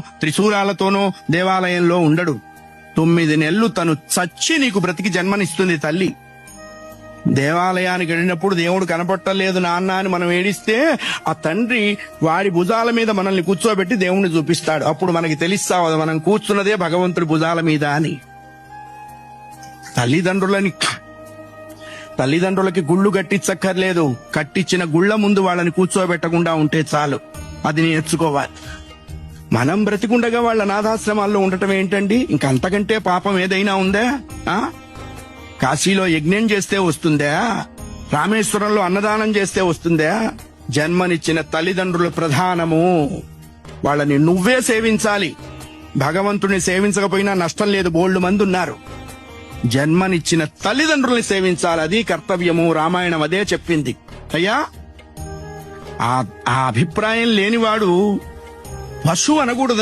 త్రిశూలాలతోనో దేవాలయంలో ఉండడు. తొమ్మిది నెలలు తను చచ్చి నీకు బ్రతికి జన్మనిస్తుంది తల్లి. దేవాలయానికి వెళ్ళినప్పుడు దేవుడు కనపట్టలేదు నాన్న అని మనం ఏడిస్తే ఆ తండ్రి వాడి భుజాల మీద మనల్ని కూర్చోబెట్టి దేవుణ్ణి చూపిస్తాడు. అప్పుడు మనకి తెలుస్తా మనం కూర్చున్నదే భగవంతుడి భుజాల మీద అని. తల్లిదండ్రులని తల్లిదండ్రులకి గుళ్ళు కట్టించక్కర్లేదు. కట్టించిన గుళ్ళ ముందు వాళ్ళని కూర్చోబెట్టకుండా ఉంటే చాలు. అది నేర్చుకోవాలి. మనం బ్రతికుండగా వాళ్ళ అనాథాశ్రమాల్లో ఉండటం ఏంటండి? ఇంకంతకంటే పాపం ఏదైనా ఉందా? ఆ? కాశీలో యజ్ఞం చేస్తే వస్తుందా? రామేశ్వరంలో అన్నదానం చేస్తే వస్తుందా? జన్మనిచ్చిన తల్లిదండ్రుల ప్రధానము. వాళ్ళని నువ్వే సేవించాలి. భగవంతుని సేవించకపోయినా నష్టం లేదు బోల్డు మంది ఉన్నారు జన్మనిచ్చిన తల్లిదండ్రుల్ని సేవించాలి అది కర్తవ్యము రామాయణం అదే చెప్పింది. అయ్యా? ఆ అభిప్రాయం లేనివాడు పశువు అనకూడదు.